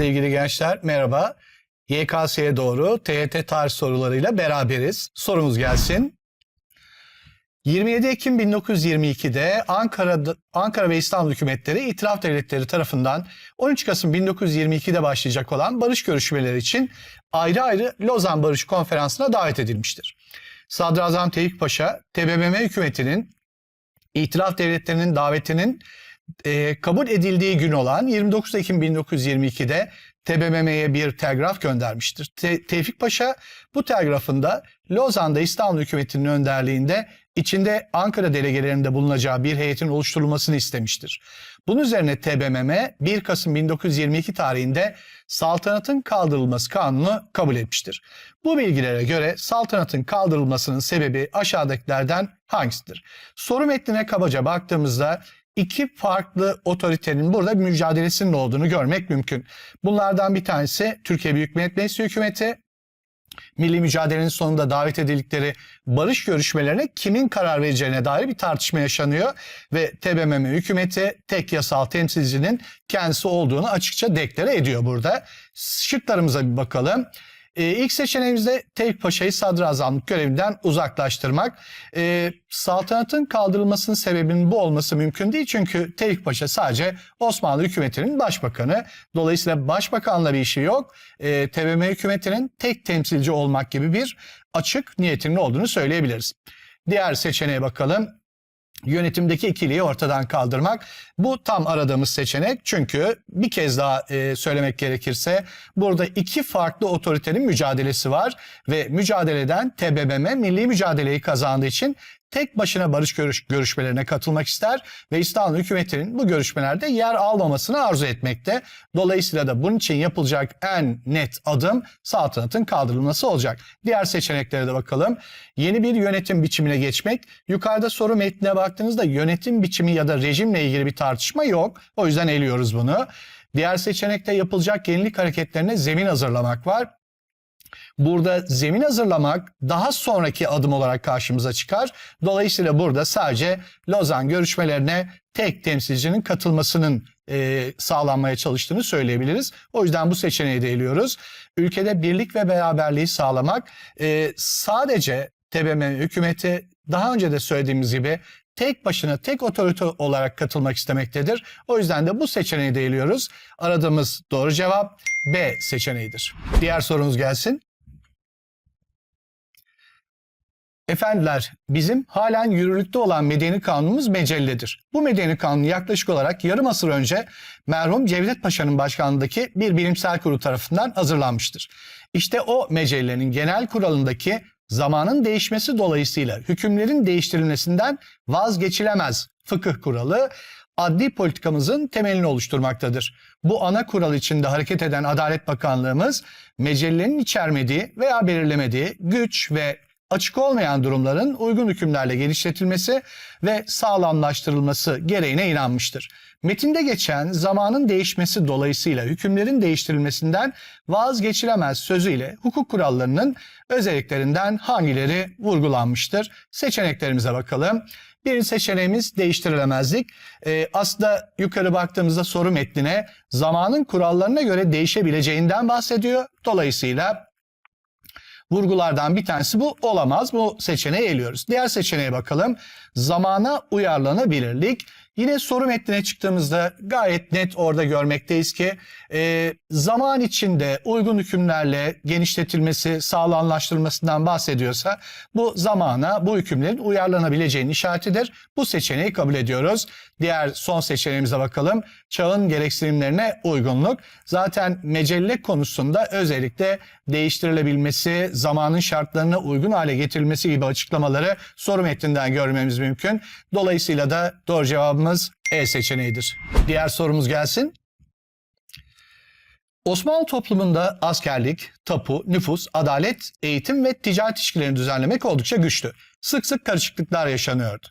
Sevgili gençler merhaba. YKS'ye doğru TYT tarih sorularıyla beraberiz. Sorumuz gelsin. 27 Ekim 1922'de Ankara'da, Ankara ve İstanbul hükümetleri itiraf devletleri tarafından 13 Kasım 1922'de başlayacak olan barış görüşmeleri için ayrı ayrı Lozan Barış Konferansı'na davet edilmiştir. Sadrazam Tevfik Paşa, TBMM hükümetinin itiraf devletlerinin davetinin e, kabul edildiği gün olan 29 Ekim 1922'de TBMM'ye bir telgraf göndermiştir. Te- Tevfik Paşa bu telgrafında Lozan'da İstanbul hükümetinin önderliğinde içinde Ankara delegelerinde bulunacağı bir heyetin oluşturulmasını istemiştir. Bunun üzerine TBMM 1 Kasım 1922 tarihinde saltanatın kaldırılması kanunu kabul etmiştir. Bu bilgilere göre saltanatın kaldırılmasının sebebi aşağıdakilerden hangisidir? Soru metnine kabaca baktığımızda iki farklı otoritenin burada bir mücadelesinin olduğunu görmek mümkün. Bunlardan bir tanesi Türkiye Büyük Millet Meclisi hükümeti, milli mücadelenin sonunda davet edildikleri barış görüşmelerine kimin karar vereceğine dair bir tartışma yaşanıyor ve TBMM hükümeti tek yasal temsilcinin kendisi olduğunu açıkça deklare ediyor burada. Şıklarımıza bir bakalım. Ee, ilk seçeneğimizde Tevfik Paşa'yı sadrazamlık görevinden uzaklaştırmak. Ee, saltanatın kaldırılmasının sebebinin bu olması mümkün değil. Çünkü Tevfik Paşa sadece Osmanlı hükümetinin başbakanı. Dolayısıyla başbakanla bir işi yok. Ee, TBMM hükümetinin tek temsilci olmak gibi bir açık niyetinin olduğunu söyleyebiliriz. Diğer seçeneğe bakalım yönetimdeki ikiliyi ortadan kaldırmak. Bu tam aradığımız seçenek çünkü bir kez daha e, söylemek gerekirse burada iki farklı otoritenin mücadelesi var ve mücadeleden TBMM milli mücadeleyi kazandığı için tek başına barış görüş, görüşmelerine katılmak ister ve İstanbul hükümetinin bu görüşmelerde yer almamasını arzu etmekte. Dolayısıyla da bunun için yapılacak en net adım saltanatın kaldırılması olacak. Diğer seçeneklere de bakalım. Yeni bir yönetim biçimine geçmek. Yukarıda soru metnine baktığınızda yönetim biçimi ya da rejimle ilgili bir tartışma yok. O yüzden eliyoruz bunu. Diğer seçenekte yapılacak yenilik hareketlerine zemin hazırlamak var. Burada zemin hazırlamak daha sonraki adım olarak karşımıza çıkar. Dolayısıyla burada sadece Lozan görüşmelerine tek temsilcinin katılmasının e, sağlanmaya çalıştığını söyleyebiliriz. O yüzden bu seçeneği de eliyoruz. Ülkede birlik ve beraberliği sağlamak e, sadece TBMM hükümeti daha önce de söylediğimiz gibi tek başına tek otorite olarak katılmak istemektedir. O yüzden de bu seçeneği de eliyoruz. Aradığımız doğru cevap B seçeneğidir. Diğer sorumuz gelsin. Efendiler, bizim halen yürürlükte olan medeni kanunumuz mecelledir. Bu medeni kanun yaklaşık olarak yarım asır önce merhum Cevdet Paşa'nın başkanlığındaki bir bilimsel kurulu tarafından hazırlanmıştır. İşte o mecellenin genel kuralındaki zamanın değişmesi dolayısıyla hükümlerin değiştirilmesinden vazgeçilemez fıkıh kuralı adli politikamızın temelini oluşturmaktadır. Bu ana kural içinde hareket eden Adalet Bakanlığımız mecellenin içermediği veya belirlemediği güç ve açık olmayan durumların uygun hükümlerle genişletilmesi ve sağlamlaştırılması gereğine inanmıştır. Metinde geçen zamanın değişmesi dolayısıyla hükümlerin değiştirilmesinden vazgeçilemez sözüyle hukuk kurallarının özelliklerinden hangileri vurgulanmıştır? Seçeneklerimize bakalım. Birinci seçeneğimiz değiştirilemezlik. Ee, aslında yukarı baktığımızda soru metnine zamanın kurallarına göre değişebileceğinden bahsediyor. Dolayısıyla vurgulardan bir tanesi bu olamaz. Bu seçeneği eliyoruz. Diğer seçeneğe bakalım. Zamana uyarlanabilirlik. Yine soru metnine çıktığımızda gayet net orada görmekteyiz ki e, zaman içinde uygun hükümlerle genişletilmesi, sağlamlaştırılmasından bahsediyorsa bu zamana bu hükümlerin uyarlanabileceğinin işaretidir. Bu seçeneği kabul ediyoruz. Diğer son seçeneğimize bakalım. Çağın gereksinimlerine uygunluk. Zaten mecelle konusunda özellikle değiştirilebilmesi, zamanın şartlarına uygun hale getirilmesi gibi açıklamaları soru metninden görmemiz mümkün. Dolayısıyla da doğru cevabımız E seçeneğidir. Diğer sorumuz gelsin. Osmanlı toplumunda askerlik, tapu, nüfus, adalet, eğitim ve ticaret ilişkilerini düzenlemek oldukça güçlü. Sık sık karışıklıklar yaşanıyordu.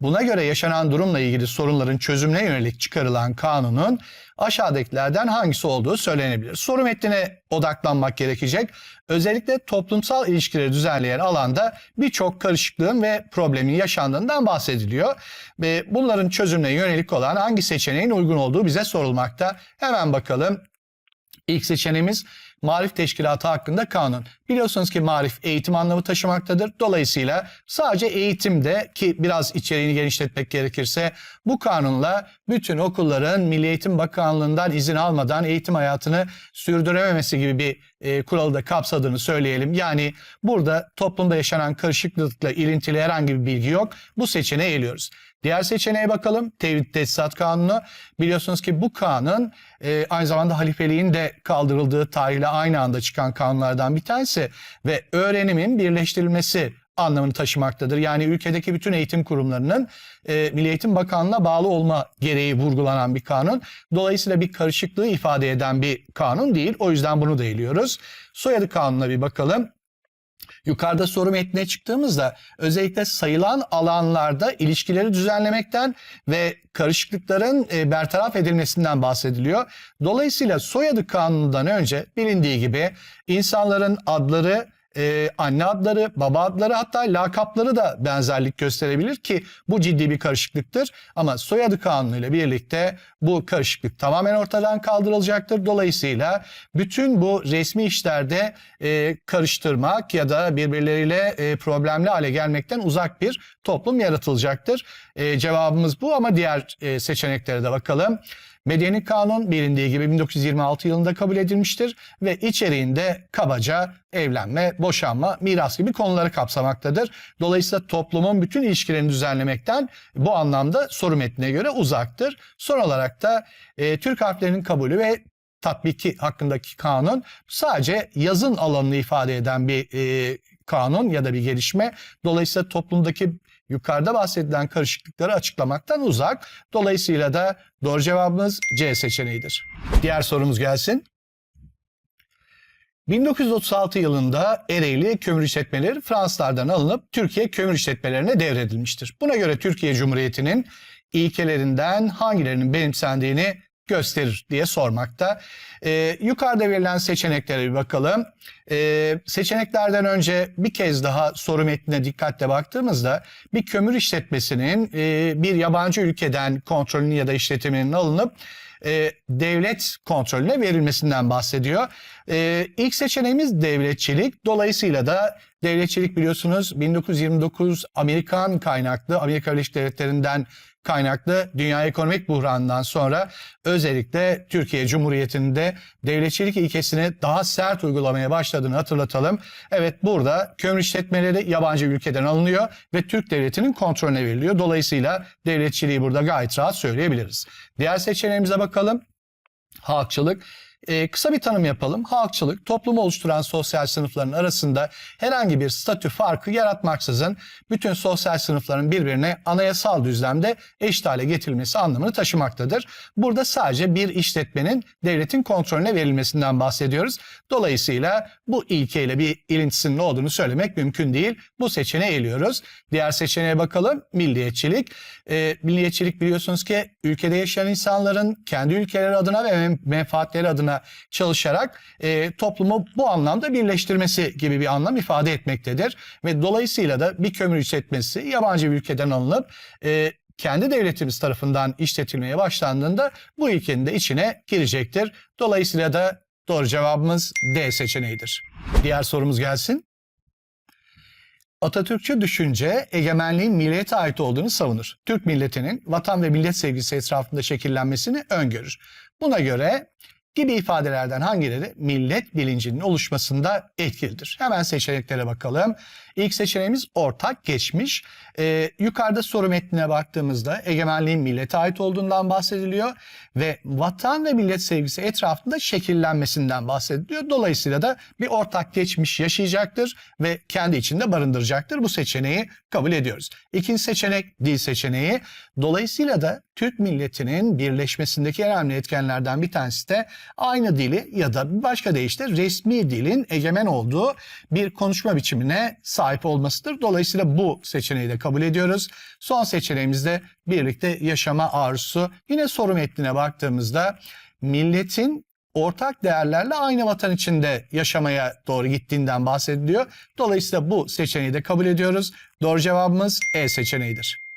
Buna göre yaşanan durumla ilgili sorunların çözümüne yönelik çıkarılan kanunun aşağıdakilerden hangisi olduğu söylenebilir. Soru metnine odaklanmak gerekecek. Özellikle toplumsal ilişkileri düzenleyen alanda birçok karışıklığın ve problemin yaşandığından bahsediliyor. Ve bunların çözümüne yönelik olan hangi seçeneğin uygun olduğu bize sorulmakta. Hemen bakalım. İlk seçeneğimiz Marif Teşkilatı hakkında kanun. Biliyorsunuz ki marif eğitim anlamı taşımaktadır. Dolayısıyla sadece eğitimde ki biraz içeriğini genişletmek gerekirse bu kanunla bütün okulların Milli Eğitim Bakanlığı'ndan izin almadan eğitim hayatını sürdürememesi gibi bir e, kuralı da kapsadığını söyleyelim. Yani burada toplumda yaşanan karışıklıkla ilintili herhangi bir bilgi yok. Bu seçeneği eliyoruz. Diğer seçeneğe bakalım. Tevhid Tesisat Kanunu. Biliyorsunuz ki bu kanun e, aynı zamanda halifeliğin de kaldırıldığı tarihle aynı anda çıkan kanunlardan bir tanesi ve öğrenimin birleştirilmesi anlamını taşımaktadır. Yani ülkedeki bütün eğitim kurumlarının e, Milli Eğitim Bakanlığı'na bağlı olma gereği vurgulanan bir kanun. Dolayısıyla bir karışıklığı ifade eden bir kanun değil. O yüzden bunu da eliyoruz. Soyadı kanununa bir bakalım. Yukarıda soru metnine çıktığımızda özellikle sayılan alanlarda ilişkileri düzenlemekten ve karışıklıkların e, bertaraf edilmesinden bahsediliyor. Dolayısıyla soyadı kanunundan önce bilindiği gibi insanların adları, e, anne adları, baba adları hatta lakapları da benzerlik gösterebilir ki bu ciddi bir karışıklıktır. Ama soyadı kanunu ile birlikte bu karışıklık tamamen ortadan kaldırılacaktır. Dolayısıyla bütün bu resmi işlerde e, karıştırmak ya da birbirleriyle e, problemli hale gelmekten uzak bir toplum yaratılacaktır. E, cevabımız bu ama diğer e, seçeneklere de bakalım. Medeni kanun bilindiği gibi 1926 yılında kabul edilmiştir ve içeriğinde kabaca evlenme, boşanma, miras gibi konuları kapsamaktadır. Dolayısıyla toplumun bütün ilişkilerini düzenlemekten bu anlamda soru metnine göre uzaktır. Son olarak da e, Türk harflerinin kabulü ve tatbiki hakkındaki kanun sadece yazın alanını ifade eden bir e, kanun ya da bir gelişme. Dolayısıyla toplumdaki yukarıda bahsedilen karışıklıkları açıklamaktan uzak. Dolayısıyla da doğru cevabımız C seçeneğidir. Diğer sorumuz gelsin. 1936 yılında Ereğli kömür işletmeleri Fransızlardan alınıp Türkiye kömür işletmelerine devredilmiştir. Buna göre Türkiye Cumhuriyeti'nin ilkelerinden hangilerinin benimsendiğini gösterir diye sormakta. Ee, yukarıda verilen seçeneklere bir bakalım. Ee, seçeneklerden önce bir kez daha soru metnine dikkatle baktığımızda bir kömür işletmesinin e, bir yabancı ülkeden kontrolünün ya da işletiminin alınıp e, devlet kontrolüne verilmesinden bahsediyor. E, ilk seçeneğimiz devletçilik. Dolayısıyla da devletçilik biliyorsunuz 1929 Amerikan kaynaklı, Amerika Birleşik Devletleri'nden kaynaklı dünya ekonomik buhranından sonra özellikle Türkiye Cumhuriyeti'nde devletçilik ilkesini daha sert uygulamaya başladığını hatırlatalım. Evet burada kömür işletmeleri yabancı ülkeden alınıyor ve Türk devletinin kontrolüne veriliyor. Dolayısıyla devletçiliği burada gayet rahat söyleyebiliriz. Diğer seçeneğimize bakalım. Halkçılık. Ee, kısa bir tanım yapalım. Halkçılık, toplumu oluşturan sosyal sınıfların arasında herhangi bir statü farkı yaratmaksızın bütün sosyal sınıfların birbirine anayasal düzlemde eşit hale getirilmesi anlamını taşımaktadır. Burada sadece bir işletmenin devletin kontrolüne verilmesinden bahsediyoruz. Dolayısıyla bu ilkeyle bir ilintisinin olduğunu söylemek mümkün değil. Bu seçeneği eliyoruz. Diğer seçeneğe bakalım. Milliyetçilik. Ee, milliyetçilik biliyorsunuz ki ülkede yaşayan insanların kendi ülkeleri adına ve menfaatleri adına çalışarak e, toplumu bu anlamda birleştirmesi gibi bir anlam ifade etmektedir. Ve dolayısıyla da bir kömür işletmesi yabancı bir ülkeden alınıp e, kendi devletimiz tarafından işletilmeye başlandığında bu ilkenin de içine girecektir. Dolayısıyla da doğru cevabımız D seçeneğidir. Diğer sorumuz gelsin. Atatürkçü düşünce egemenliğin millete ait olduğunu savunur. Türk milletinin vatan ve millet sevgisi etrafında şekillenmesini öngörür. Buna göre gibi ifadelerden hangileri millet bilincinin oluşmasında etkilidir? Hemen seçeneklere bakalım. İlk seçeneğimiz ortak geçmiş. Ee, yukarıda soru metnine baktığımızda egemenliğin millete ait olduğundan bahsediliyor ve vatan ve millet sevgisi etrafında şekillenmesinden bahsediliyor. Dolayısıyla da bir ortak geçmiş yaşayacaktır ve kendi içinde barındıracaktır. Bu seçeneği kabul ediyoruz. İkinci seçenek dil seçeneği. Dolayısıyla da Türk milletinin birleşmesindeki önemli etkenlerden bir tanesi de aynı dili ya da başka deyişle resmi dilin egemen olduğu bir konuşma biçimine sahip olmasıdır. Dolayısıyla bu seçeneği de kabul ediyoruz. Son seçeneğimizde birlikte yaşama arzusu. Yine soru metnine baktığımızda milletin ortak değerlerle aynı vatan içinde yaşamaya doğru gittiğinden bahsediliyor. Dolayısıyla bu seçeneği de kabul ediyoruz. Doğru cevabımız E seçeneğidir.